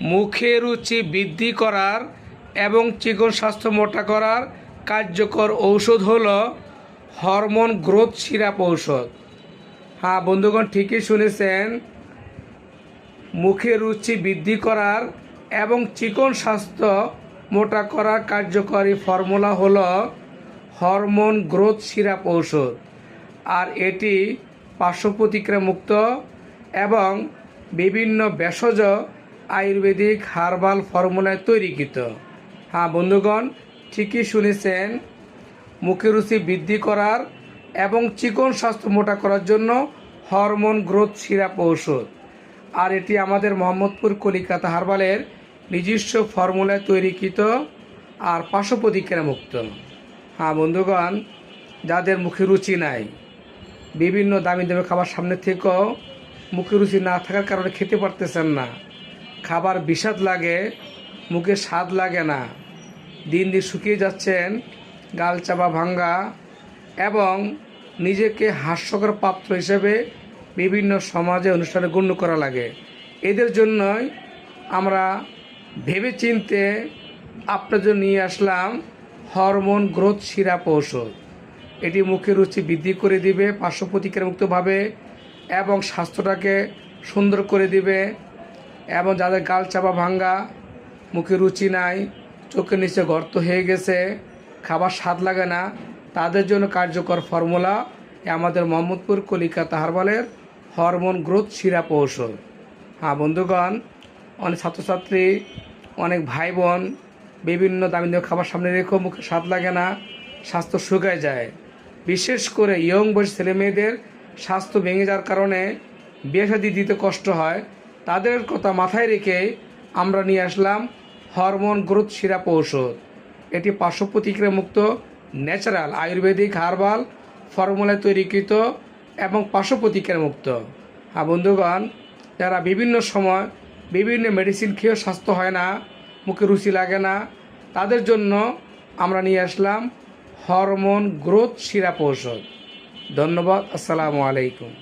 মুখে রুচি বৃদ্ধি করার এবং চিকন স্বাস্থ্য মোটা করার কার্যকর ঔষধ হলো হরমোন গ্রোথ সিরাপ ঔষধ। হ্যাঁ বন্ধুগণ, ঠিকই শুনেছেন। মুখে রুচি বৃদ্ধি করার এবং চিকন স্বাস্থ্য মোটা করার কার্যকরী ফর্মুলা হলো হরমোন গ্রোথ সিরাপ ঔষধ। আর এটি পার্শ্ব মুক্ত এবং বিভিন্ন ভেষজ আয়ুর্বেদিক হার্বাল ফর্মুলায় তৈরিকৃত। হ্যাঁ বন্ধুগণ, ঠিকই শুনেছেন, মুখে রুচি বৃদ্ধি করার এবং চিকন স্বাস্থ্য মোটা করার জন্য হরমোন গ্রোথ সিরাপ ঔষধ। আর এটি আমাদের মোহাম্মদপুর কলিকাতা হারবালের নিজস্ব ফর্মুলায় তৈরিকৃত আর পার্শ্ব প্রতিক্রিয়া মুক্ত। হ্যাঁ বন্ধুগণ, যাদের মুখে রুচি নাই, বিভিন্ন দামি দামি খাবার সামনে থেকেও মুখে রুচি না থাকার কারণে খেতে পারতেছেন না। খাবার বিষাদ লাগে, মুখে স্বাদ লাগে না। দিন দিন শুকিয়ে যাচ্ছেন, গাল চাপা ভাঙ্গা এবং নিজেকে হাস্যকর পাত্র হিসেবে বিভিন্ন সমাজে অনুষ্ঠানে গণ্য করা লাগে। এদের জন্যই আমরা ভেবে চিনতে আপনার জন্য নিয়ে আসলাম হরমোন গ্রোথ সিরাপ ঔষধ। এটি মুখের রুচি বৃদ্ধি করে দিবে পার্শ্ব প্রতিক্রিয়ামুক্তভাবে এবং স্বাস্থ্যটাকে সুন্দর করে দিবে এবং যাদের গাল চাপা ভাঙ্গা, মুখে রুচি নাই, চোখের নিচে গর্ত হয়ে গেছে, খাবার স্বাদ লাগে না, তাদের জন্য কার্যকর ফর্মুলা আমাদের মোহাম্মদপুর কলিকাতা হারবালের হরমোন গ্রোথ সিরাপ ঔষধ। হ্যাঁ বন্ধুগণ, অনেক ছাত্রছাত্রী, অনেক ভাই বোন বিভিন্ন দামি দামি খাবার সামনে রেখেও মুখে স্বাদ লাগে না, স্বাস্থ্য শুকায় যায়। বিশেষ করে ইয়ং বয়স ছেলে মেয়েদের স্বাস্থ্য ভেঙে যাওয়ার কারণে বিয়ে দিতে কষ্ট হয় তাদের কথা মাথায় রেখে আমরা নিয়ে আসলাম হরমোন গ্রোথ সিরাপ ঔষধ। এটি পার্শ্ব প্রতিক্রিয়া মুক্ত, ন্যাচারাল আয়ুর্বেদিক হার্বাল ফর্মুলায় তৈরিকৃত এবং পার্শ্ব প্রতিক্রিয়া মুক্ত। আর বন্ধুগণ, যারা বিভিন্ন সময় বিভিন্ন মেডিসিন খেয়েও স্বাস্থ্য হয় না, মুখে রুচি লাগে না, তাদের জন্য আমরা নিয়ে আসলাম হরমোন গ্রোথ সিরাপ ঔষধ। ধন্যবাদ, আসসালামু আলাইকুম।